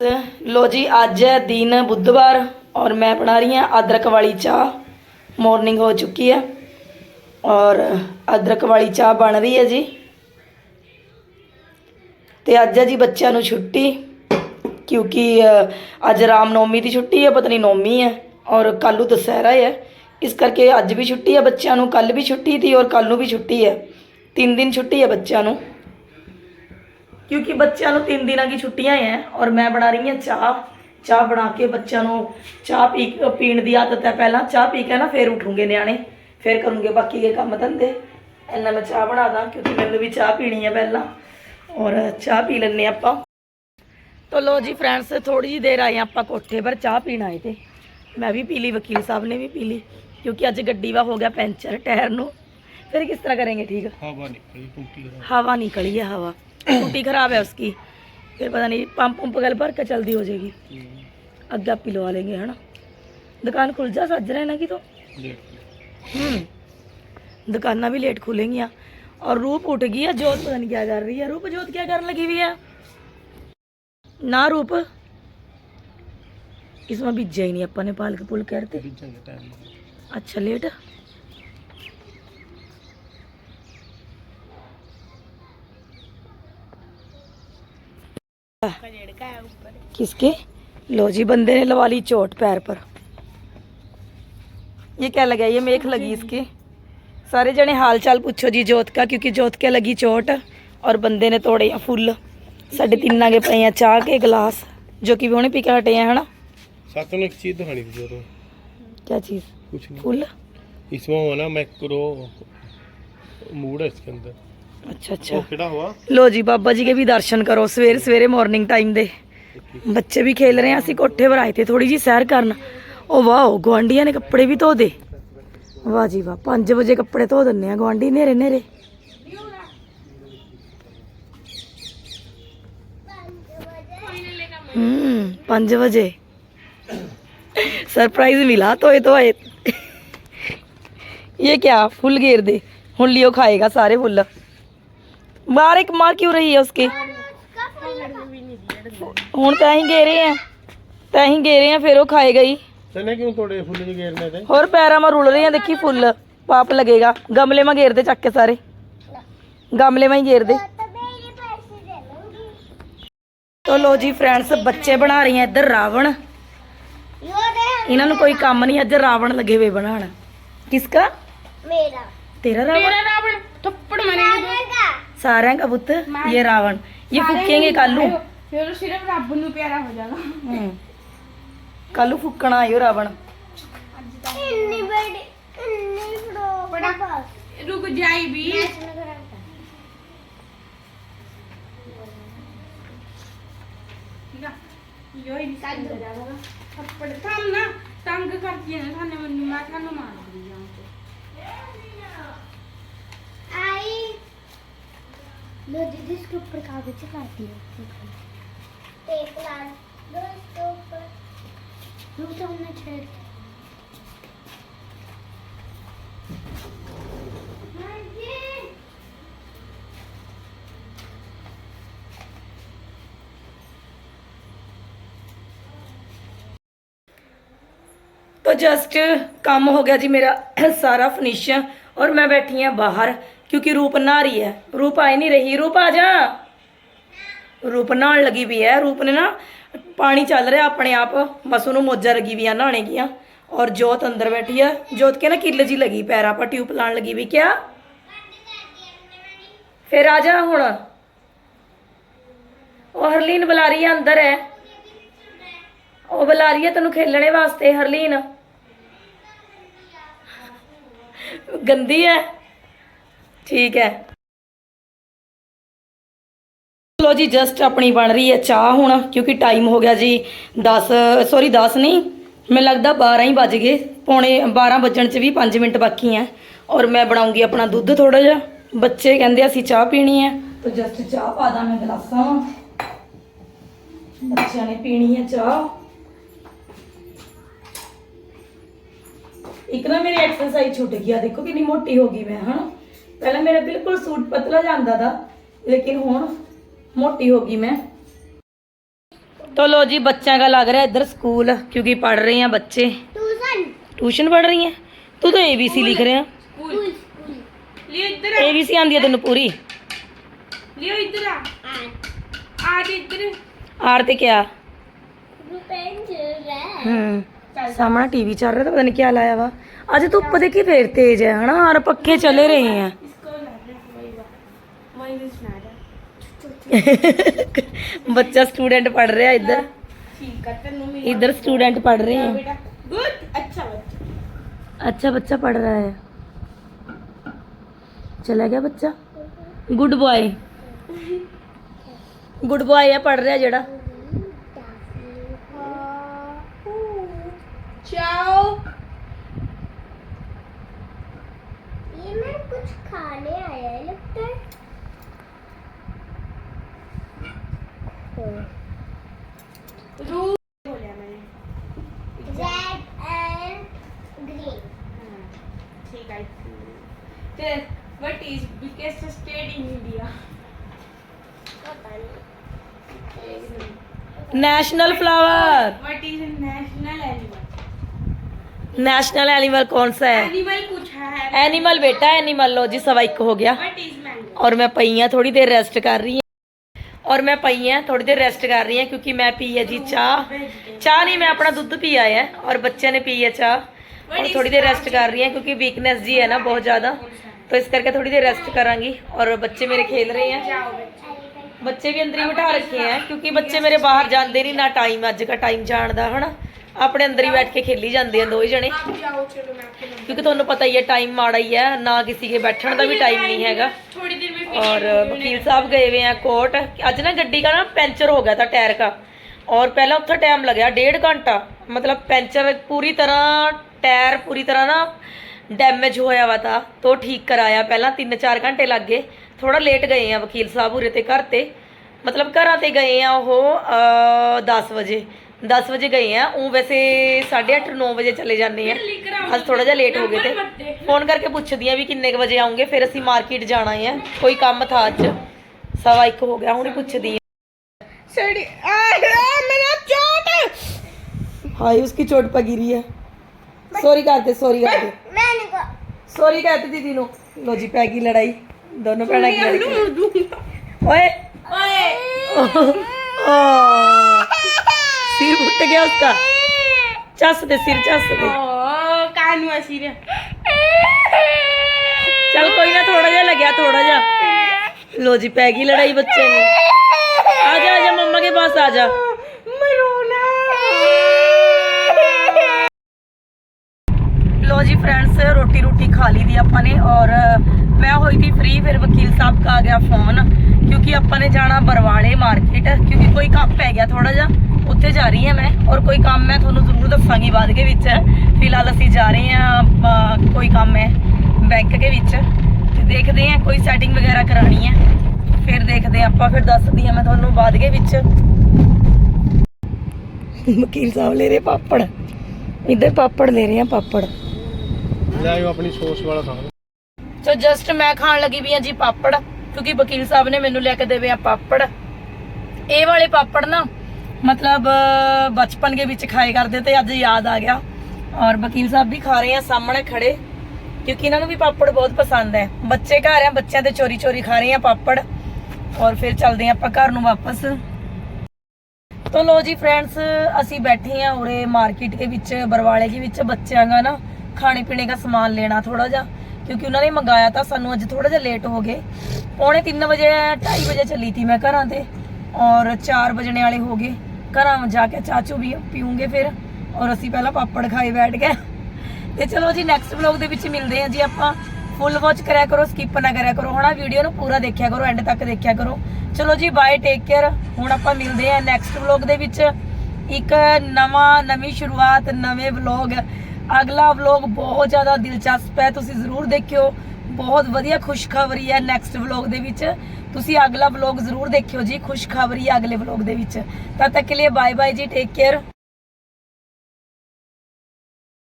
ਲੋ ਜੀ ਅੱਜ ਹੈ ਦਿਨ ਬੁੱਧਵਾਰ ਔਰ ਮੈਂ ਬਣਾ ਰਹੀ ਹਾਂ ਅਦਰਕ ਵਾਲੀ ਚਾਹ। ਮਾਰਨਿੰਗ ਹੋ ਚੁੱਕੀ ਹੈ ਔਰ ਅਦਰਕ ਵਾਲੀ ਚਾਹ ਬਣ ਰਹੀ ਹੈ ਜੀ। ਤੇ ਅੱਜ ਹੈ ਜੀ ਬੱਚਿਆਂ ਨੂੰ ਛੁੱਟੀ ਕਿਉਂਕਿ ਅ, ਅੱਜ ਰਾਮਨੌਮੀ ਦੀ ਛੁੱਟੀ ਹੈ ਪਤਾ ਨਹੀਂ ਨੌਮੀ ਹੈ ਔਰ ਕੱਲ੍ਹ ਨੂੰ ਦੁਸਹਿਰਾ ਹੈ ਇਸ ਕਰਕੇ ਅੱਜ ਵੀ ਛੁੱਟੀ ਹੈ ਬੱਚਿਆਂ ਨੂੰ ਕੱਲ ਵੀ ਛੁੱਟੀ ਸੀ ਔਰ ਕੱਲ ਨੂੰ ਵੀ ਛੁੱਟੀ ਹੈ। ਤਿੰਨ ਦਿਨ ਛੁੱਟੀ ਹੈ ਬੱਚਿਆਂ ਨੂੰ। ਕਿਉਂਕਿ ਬੱਚਿਆਂ ਨੂੰ ਤਿੰਨ ਦਿਨਾਂ ਦੀ ਛੁੱਟੀਆਂ ਹੈ ਔਰ ਮੈਂ ਬਣਾ ਰਹੀ ਹਾਂ ਚਾਹ। ਚਾਹ ਬਣਾ ਕੇ ਬੱਚਿਆਂ ਨੂੰ ਚਾਹ ਪੀ ਪੀਣ ਦੀ ਆਦਤ ਹੈ ਪਹਿਲਾਂ। ਚਾਹ ਪੀ ਕੇ ਨਾ ਫੇਰ ਉਠੂਗੇ ਨਿਆਣੇ, ਫੇਰ ਕਰੂੰਗੇ ਬਾਕੀ ਦੇ ਕੰਮ ਧੰਦੇ। ਇੰਨਾ ਮੈਂ ਚਾਹ ਬਣਾ ਦਾਂ ਕਿਉਂਕਿ ਮੈਨੂੰ ਵੀ ਚਾਹ ਪੀਣੀ ਹੈ ਪਹਿਲਾਂ। ਔਰ ਚਾਹ ਪੀ ਲੈਂਦੇ ਆਪਾਂ। ਤੋ ਲੋ ਜੀ ਫਰੈਂਡਸ ਥੋੜੀ ਜਿਹੀ ਦੇਰ ਆਏ ਆਪਾਂ ਕੋਠੇ ਪਰ ਚਾਹ ਪੀਣ ਆਏ ਤੇ। ਮੈਂ ਵੀ ਪੀ ਲਈ, ਵਕੀਲ ਸਾਹਿਬ ਨੇ ਵੀ ਪੀ ਲਈ। ਕਿਉਂਕਿ ਅੱਜ ਗੱਡੀ ਵਾ ਹੋ ਗਿਆ ਪੈਂਚਰ, ਟਾਇਰ ਨੂੰ। फिर किस तरह करेंगे ठीक हवा निकली टूटी हवा निकली है हवा टूटी खराब है उसकी फिर पता नहीं पंप पंप गल भर के जल्दी हो जाएगी अगे आप पिलवा लेंगे है ना दुकान खुल जा सज रहे ना कि तो दुकाना भी लेट खुलेंगी और रूप उठ गई है जोत पता नहीं क्या कर रही है रूप जोत क्या करने लगी हुई है ना रूप इसमें बीजा ही नहीं अपन ने पाल के पुल कहते अच्छा लेट किसके लो जी बंदे ने लवा ली चोट पैर पर ये क्या लगा ये मेख लगी इसकी सारे जने हाल चाल पूछो जी जोत का क्योंकि जोत के लगी चोट और बंदे ने तोड़े या फुल साढ़े तीन आगे पे हैं चाह के गिलास जो कि उन्हें पीके हटे हैं है ना साथ में एक चीज दिखानी थी जरूर क्या चीज कुछ नहीं फुल इसमें होना मैक्रो मूड है इसके अंदर अच्छा अच्छा वो खड़ा हुआ ਲੋ ਜੀ ਬਾਬਾ ਜੀ ਕੇ ਵੀ ਦਰਸ਼ਨ ਕਰੋ ਸਵੇਰ ਸਵੇਰੇ ਮਾਰਨਿੰਗ ਟਾਈਮ ਦੇ ਬੱਚੇ ਵੀ ਖੇਲ ਰਹੇ ਆ ਅਸੀਂ ਕੋਠੇ ਪਰ ਆਏ ਤੇ ਥੋੜੀ ਜੀ ਸੈਰ ਕਰਨ ਉਹ ਵਾਓ ਗਵਾਂਡੀਆਂ ਨੇ ਕੱਪੜੇ ਵੀ ਧੋ ਦੇ ਵਾਹ ਜੀ ਵਾਹ 5 ਵਜੇ ਕੱਪੜੇ ਧੋ ਦਿੰਨੇ ਆ ਗਵਾਂਡੀ ਨੇਰੇ ਨੇਰੇ हम्म पाँच बजे सरप्राइज मिला तो ये तो आए ये क्या फुल घेर दे हुन लियो खाएगा सारे फुल बाहर एक मार क्यों रही है उसके ਹੁਣ ਤਾਂ ਅਸੀਂ ਗੇ ਰਹੇ ਆ ਤਾਂ ਅਸੀਂ ਗੇ ਰਹੇ ਆ ਫਿਰ ਉਹ ਖਾਏਗਾ ਹੀ चने क्यों तोड़े फूल जी घेरने थे ਹੋਰ ਪੈਰਾਂ ਮਾ ਰੁਲ ਰਹੇ ਆ ਦੇਖੀ ਫੁੱਲ ਪਾਪ ਲੱਗੇਗਾ ਗਮਲੇ ਮਾ ਘੇਰ ਦੇ ਚੱਕ ਕੇ ਸਾਰੇ ਗਮਲੇ ਮਾ ਹੀ ਘੇਰ ਦੇ ਤੋ ਲੋ ਜੀ ਫਰੈਂਡਸ ਬੱਚੇ ਬਣਾ ਰਹੀ ਆ ਇੱਧਰ ਰਾਵਣ ਇਹਨਾਂ ਨੂੰ ਕੋਈ ਕੰਮ ਨਹੀਂ ਅੱਜ ਰਾਵਣ ਲੱਗੇ ਹੋਏ ਬਣਾਉਣ ਕਿਸਕਾ मेरा तेरा रावण रावण थप्पड़ ਸਾਰਿਆਂ ਦਾ ਪੁੱਤ ਇਹ ਰਾਵਣ। ਇਹ ਫੁੱਕੇਗੇ ਕੱਲੂ ਫਿਰ ਸਿਰਫ ਰੱਬ ਨੂੰ ਪਿਆਰਾ ਹੋ ਜਾਣਾ। ਕੱਲੂ ਫੁੱਕਣਾ ਆਇਓ ਰਾਵਣ। ਇੰਨੀ ਬੜੀ ਇੰਨੀ ਬੜੋ ਬੜਾ ਰੁਕ ਜਾਈ ਵੀ। ਯੋਈ ਨਹੀਂ ਸਾਡ ਨਾ। ਤੰਗ ਕਰਦੀ ਹੈ ਨਾ ਮੈਂ ਤੁਹਾਨੂੰ ਮਾਰ। लो दीदी इसके ऊपर कागज़ काटती है एक लाल दो इसके ऊपर। रुक जाओ मैं छेड़ तो जस्ट काम हो गया जी मेरा सारा फिनिश और मैं बैठी हूँ बाहर। क्योंकि रूप नहा रही है रूप आई नहीं रही रूप आ जा रूप नहान लगी भी है रूप ने ना पानी चल रहा अपने आप बस ਉਹਨੂੰ ਮੋਜਾ ਲੱਗੀ ਵੀ ਆ ਨਹਾਣੇ ਦੀਆਂ ਔਰ ਜੋਤ ਅੰਦਰ ਬੈਠੀ ਆ ਜੋਤ ਕੇ ਨਾ ਕਿੱਲ ਜੀ ਲੱਗੀ ਪੈਰਾਂ ਪਰ ਟਿਊਬ ਲਾਣ ਲੱਗੀ ਵੀ ਕਿਆ ਫਿਰ ਆ ਜਾ ਹੁਣ ਉਹ ਹਰਲੀਨ ਬੁਲਾ ਰਹੀ ਹੈ ਅੰਦਰ ਹੈ ਉਹ ਬੁਲਾ ਰਹੀ ਹੈ ਤੈਨੂੰ ਖੇਲਣੇ ਵਾਸਤੇ ਹਰਲੀਨ ਗੰਦੀ ਹੈ ਠੀਕ ਹੈ। ਲੋ ਜੀ ਜਸਟ ਆਪਣੀ ਬਣ ਰਹੀ ਹੈ ਚਾਹ ਹੁਣ, ਕਿਉਂਕਿ ਟਾਈਮ ਹੋ ਗਿਆ ਜੀ 10 ਸੌਰੀ 10 ਨਹੀਂ, ਮੈਨੂੰ ਲੱਗਦਾ 12 ਹੀ ਵੱਜ ਗਏ। ਪੌਣੇ 12 ਵੱਜਣ ਚ ਵੀ 5 ਮਿੰਟ ਬਾਕੀ ਹੈ। ਔਰ ਮੈਂ ਬਣਾਉਂਗੀ ਆਪਣਾ ਦੁੱਧ ਥੋੜਾ ਜਿਹਾ। ਬੱਚੇ ਕਹਿੰਦੇ ਅਸੀਂ ਚਾਹ ਪੀਣੀ ਹੈ। ਤਾਂ ਜਸਟ ਚਾਹ ਪਾ ਦਾਂ ਮੈਂ ਗਲਾਸਾਂ। ਬੱਚਿਆਂ ਨੇ ਪੀਣੀ ਹੈ ਚਾਹ। ਇੱਕ ਨਾ ਮੇਰੀ ਐਕਸਰਸਾਈਜ਼ ਛੁੱਟ ਗਈ ਆ। ਦੇਖੋ ਕਿੰਨੀ ਮੋਟੀ ਹੋ ਗਈ ਮੈਂ, ਹਨਾ? ਪਹਿਲਾਂ ਮੇਰਾ ਬਿਲਕੁਲ ਸੂਟ ਪਤਲਾ ਜਾਂਦਾ ਦਾ ਲੇਕਿਨ ਹੁਣ ਮੋਟੀ ਹੋ ਗਈ ਮੈਂ तो लो जी बच्चा का लग रहा है इधर स्कूल क्योंकि पढ़ रहे हैं बच्चे ट्यूशन ट्यूशन पढ़ रही हैं तू तो एबीसी लिख रहे हैं स्कूल स्कूल लियो इधर एबीसी आंदी है तेन पूरी लियो इधर आ आर्ट आ इधर आर ते क्या पेन चल रहा है हम्म सामने टीवी चल रहा था पता नहीं क्या लाया वा आज धुप्प देखी फिर तेज है ना और पक्खे चले रहे हैं बच्चा स्टूडेंट पढ़ रहा है इधर। है इधर स्टूडेंट पढ़ रहे हैं। अच्छा बच्चा। अच्छा बच्चा पढ़ रहा है। चला गया बच्चा। गुड बॉय गुड बॉय है पढ़ रहा है जेड़ा चाओ। ये मैं कुछ खाने आया है लगता है। फिर what is biggest state in India national flower what is national animal national animal कौन सा है? एनिमल कुछ है। एनिमल बेटा एनिमल लो जी सवा एक हो गया। और मैं हाँ थोड़ी देर रेस्ट कर रही ਹਾਂ और मैं पई हाँ थोड़ी देर रेस्ट कर रही ਹਾਂ क्योंकि मैं पी है जी चाह। चाह नहीं मैं अपना दूध पिया है और बच्चे ने पी है चाह। ਔਰ ਥੋੜੀ ਦੇਰ ਰੈਸਟ ਕਰ ਰਹੀ ਹਾਂ ਕਿਉਂਕਿ ਵੀਕਨੈਸ ਜੀ ਹੈ ਨਾ ਬਹੁਤ ਜ਼ਿਆਦਾ ਤਾਂ ਇਸ ਕਰਕੇ ਥੋੜੀ ਦੇਰ ਰੈਸਟ ਕਰਾਂਗੀ ਔਰ ਬੱਚੇ ਮੇਰੇ ਖੇਲ ਰਹੇ ਆ ਬੱਚੇ ਵੀ ਅੰਦਰ ਹੀ ਬਿਠਾ ਰੱਖੇ ਆ ਕਿਉਂਕਿ ਬੱਚੇ ਮੇਰੇ ਬਾਹਰ ਜਾਂਦੇ ਨਹੀਂ ਨਾ ਟਾਈਮ ਅੱਜ ਦਾ ਟਾਈਮ ਜਾਣ ਦਾ, ਹਨਾ? ਆਪਣੇ ਅੰਦਰ ਹੀ ਬੈਠ ਕੇ ਖੇਲੀ ਜਾਂਦੇ ਆ ਦੋਵੇਂ ਜਣੇ। ਕਿਉਂਕਿ ਤੁਹਾਨੂੰ ਪਤਾ ਹੀ ਹੈ ਟਾਈਮ ਮਾੜਾ ਹੀ ਹੈ, ਨਾ ਕਿਸੇ ਕੇ ਬੈਠਣ ਦਾ ਵੀ ਟਾਈਮ ਨਹੀਂ ਹੈਗਾ। ਔਰ ਵਕੀਲ ਸਾਹਿਬ ਗਏ ਹੋਏ ਆ ਕੋਰਟ। ਅੱਜ ਨਾ ਗੱਡੀ ਦਾ ਨਾ ਪੈਂਚਰ ਹੋ ਗਿਆ ਤਾਂ ਟਾਇਰ ਦਾ। ਔਰ ਪਹਿਲਾਂ ਉੱਥੇ ਟਾਈਮ ਲੱਗਿਆ, ਡੇਢ ਘੰਟਾ। ਮਤਲਬ ਪੈਂਚਰ ਪੂਰੀ ਤਰ੍ਹਾਂ ਟਾਇਰ ਪੂਰੀ ਤਰ੍ਹਾਂ ਨਾ ਡੈਮੇਜ ਹੋਇਆ ਵਾ ਤਾ ਤੋ ਠੀਕ ਕਰਾਇਆ। ਪਹਿਲਾਂ 3-4 ਘੰਟੇ ਲੱਗ ਗਏ। ਥੋੜਾ ਲੇਟ ਗਏ ਆ ਵਕੀਲ ਸਾਹਿਬ ਉਰੇ ਤੇ ਘਰ ਤੇ। ਮਤਲਬ ਘਰਾਂ ਤੇ ਗਏ ਆ ਉਹ 10 ਵਜੇ। 10 ਵਜੇ ਗਏ ਆ। ਉਹ ਵੈਸੇ 8:30 9 ਵਜੇ ਚਲੇ ਜਾਂਦੇ ਆ। ਅੱਜ ਥੋੜਾ ਜਿਹਾ ਲੇਟ ਹੋ ਗਏ ਤੇ। ਫੋਨ ਕਰਕੇ ਪੁੱਛਦੀ ਆ ਵੀ ਕਿੰਨੇ ਵਜੇ ਆਉਂਗੇ ਫਿਰ ਅਸੀਂ ਮਾਰਕੀਟ ਜਾਣਾ ਆ। ਕੋਈ ਕੰਮ ਥਾ ਅੱਜ ਸਵਾ 1 ਹੋ ਗਿਆ ਹੁਣ ਪੁੱਛਦੀ ਆ। ਸੜੀ ਆ ਮੇਰਾ ਚੋਟ! ਹਾਈ ਉਸकी ਚੋਟ ਪਾ ਹੈ ਸੌਰੀ ਕਰ ਦੇ ਸੌਰੀ ਕਰ ਦੇ ਮੈਂ ਨਹੀਂ ਕੋ ਸੌਰੀ ਕਰ ਦੇ ਦੀਦੀ ਨੂੰ। ਲੋ ਜੀ ਪੈ ਗਈ ਲੜਾਈ। ਦੋਨੋਂ ਭੈਣਾਂ ਕੀ ਲੜੀ ਓਏ। ਓਏ। ਸਿਰ ਉੱਟ ਗਿਆ ਉਸਦਾ। ਚੱਸ ਦੇ ਸਿਰ ਚੱਸ ਦੇ। ਕਾਨੂੰ ਆ ਸਿਰ। ਚਲ ਕੋਈ ਨਾ ਥੋੜਾ ਜਿਹਾ ਲੱਗਿਆ ਥੋੜਾ ਜਿਹਾ। ਲੋ ਜੀ ਪੈ ਗਈ ਲੜਾਈ ਬੱਚੇ ਨੂੰ। ਆ ਜਾ ਆ ਜਾ ਮੰਮਾ ਕੇ ਪਾਸ ਆ ਜਾ। ਖਾ ਲਈ ਦੀ ਆਪਾਂ ਨੇ ਔਰ ਮੈਂ ਹੋਈ ਸੀ ਫ੍ਰੀ ਫਿਰ ਵਕੀਲ ਸਾਹਿਬ ਕਾ ਆ ਗਿਆ ਫੋਨ ਕਿਉਂਕਿ ਆਪਾਂ ਨੇ ਜਾਣਾ ਬਰਵਾਲੇ ਮਾਰਕੀਟ ਕਿਉਂਕਿ ਕੋਈ ਕੰਮ ਪੈ ਗਿਆ ਥੋੜਾ ਜਿਹਾ, ਉੱਥੇ ਜਾ ਰਹੀ ਹਾਂ ਮੈਂ ਔਰ ਕੋਈ ਕੰਮ ਮੈਂ ਤੁਹਾਨੂੰ ਜ਼ਰੂਰ ਦੱਸਾਂਗੀ ਬਾਅਦ ਦੇ ਵਿੱਚ। ਫਿਲਹਾਲ ਅਸੀਂ ਜਾ ਰਹੇ ਹਾਂ ਕੋਈ ਕੰਮ ਹੈ ਬੈਂਕ ਦੇ ਵਿੱਚ ਤੇ ਦੇਖਦੇ ਹਾਂ ਕੋਈ ਸੈਟਿੰਗ ਵਗੈਰਾ ਕਰਾਣੀ ਹੈ। ਫਿਰ ਦੇਖਦੇ ਆਪਾਂ ਫਿਰ ਦੱਸਦੀ ਹਾਂ ਮੈਂ ਤੁਹਾਨੂੰ ਬਾਅਦ ਦੇ ਵਿੱਚ। ਵਕੀਲ ਸਾਹਿਬ ਲੈ ਰਹੇ ਪਾਪੜ। ਇੱਧਰ ਪਾਪੜ ਲੈ ਰਹੇ ਆ ਪਾਪੜ। ਲੈ ਆਇਓ ਆਪਣੀ ਸੌਸ ਵਾਲਾ ਖਾਣਾ ਸੋ ਜਸਟ ਮੈਂ ਖਾਣ ਲੱਗੀ ਵੀ ਆ ਜੀ ਪਾਪੜ, ਕਿਉਂਕਿ ਵਕੀਲ ਸਾਹਿਬ ਨੇ ਮੈਨੂੰ ਲੈ ਕੇ ਦੇਵੇ ਆ ਪਾਪੜ। ਇਹ ਵਾਲੇ ਪਾਪੜ ਨਾ, ਮਤਲਬ, ਬਚਪਨ ਦੇ ਵਿੱਚ ਖਾਏ ਕਰਦੇ ਤੇ ਅੱਜ ਯਾਦ ਆ ਗਿਆ। ਔਰ ਵਕੀਲ ਸਾਹਿਬ ਵੀ ਖਾ ਰਹੇ ਆ, ਸਾਹਮਣੇ ਖੜੇ। ਕਿਉਂਕਿ ਇਹਨਾਂ ਨੂੰ ਵੀ ਪਾਪੜ ਬਹੁਤ ਪਸੰਦ ਹੈ। ਬੱਚੇ ਘਰ ਆ, ਬੱਚਿਆਂ ਦੇ ਚੋਰੀ ਚੋਰੀ ਖਾ ਰਹੇ ਆ ਪਾਪੜ। ਔਰ ਫਿਰ ਚੱਲਦੇ ਆ ਆਪਾਂ ਘਰ ਨੂੰ ਵਾਪਸ। ਤੋ ਲੋ ਜੀ ਫਰੈਂਡਸ ਅਸੀਂ ਬੈਠੇ ਆ ਉਰੇ ਮਾਰਕੀਟ ਦੇ ਵਿੱਚ, ਬਰਵਾਲੇ ਦੇ ਵਿੱਚ ਬੱਚਿਆਂ ਦਾ ਨਾ। ਖਾਣੇ ਪੀਣੇ ਦਾ ਸਮਾਨ ਲੈਣਾ ਥੋੜਾ ਜਿਹਾ, ਕਿਉਂਕਿ ਉਹਨਾਂ ਨੇ ਮੰਗਾਇਆ ਤਾਂ ਸਾਨੂੰ ਅੱਜ ਥੋੜਾ ਜਿਹਾ ਲੇਟ ਹੋ ਗਏ। ਪੌਣੇ 3 ਵਜੇ 2:30 ਵਜੇ ਚੱਲੀ ਥੀ ਮੈਂ ਘਰਾਂ ਤੇ, ਔਰ 4 ਵਜਣੇ ਵਾਲੇ ਹੋ ਗਏ। ਘਰਾਂ ਜਾ ਕੇ ਚਾਚੂ ਵੀ ਪੀਉਂਗੇ ਫਿਰ, ਔਰ ਅਸੀਂ ਪਹਿਲਾਂ ਪਾਪੜ ਖਾਏ ਬੈਠ ਗਏ। ਤੇ ਚਲੋ ਜੀ ਨੈਕਸਟ ਵਲੌਗ ਦੇ ਵਿੱਚ ਮਿਲਦੇ ਹਾਂ ਜੀ ਆਪਾਂ। ਫੁੱਲ ਵਾਚ ਕਰਿਆ ਕਰੋ ਸਕਿਪ ਨਾ ਕਰਿਆ ਕਰੋ। ਹਨਾ ਵੀਡੀਓ ਨੂੰ ਪੂਰਾ ਦੇਖਿਆ ਕਰੋ ਐਂਡ ਤੱਕ ਦੇਖਿਆ ਕਰੋ। ਚਲੋ ਜੀ ਬਾਏ ਟੇਕ ਕੇਅਰ ਹੁਣ ਆਪਾਂ ਮਿਲਦੇ ਹਾਂ ਨੈਕਸਟ ਵਲੌਗ ਦੇ ਵਿੱਚ। ਇੱਕ ਨਵਾਂ, ਨਵੀਂ ਸ਼ੁਰੂਆਤ, ਨਵੇਂ ਵਲੌਗ ਅਗਲਾ ਵਲੌਗ ਬਹੁਤ ਜ਼ਿਆਦਾ ਦਿਲਚਸਪ ਹੈ, ਤੁਸੀਂ ਜ਼ਰੂਰ ਦੇਖਿਓ। ਬਹੁਤ ਵਧੀਆ ਖੁਸ਼ਖਬਰੀ ਹੈ ਨੈਕਸਟ ਵਲੌਗ ਦੇ ਵਿੱਚ। ਤੁਸੀਂ ਅਗਲਾ ਵਲੌਗ ਜ਼ਰੂਰ ਦੇਖਿਓ ਜੀ, ਖੁਸ਼ਖਬਰੀ ਹੈ ਅਗਲੇ ਵਲੌਗ ਦੇ ਵਿੱਚ। ਤਦ ਤੱਕ ਕੇ ਲਈ ਬਾਏ ਬਾਏ ਜੀ ਟੇਕ ਕੇਅਰ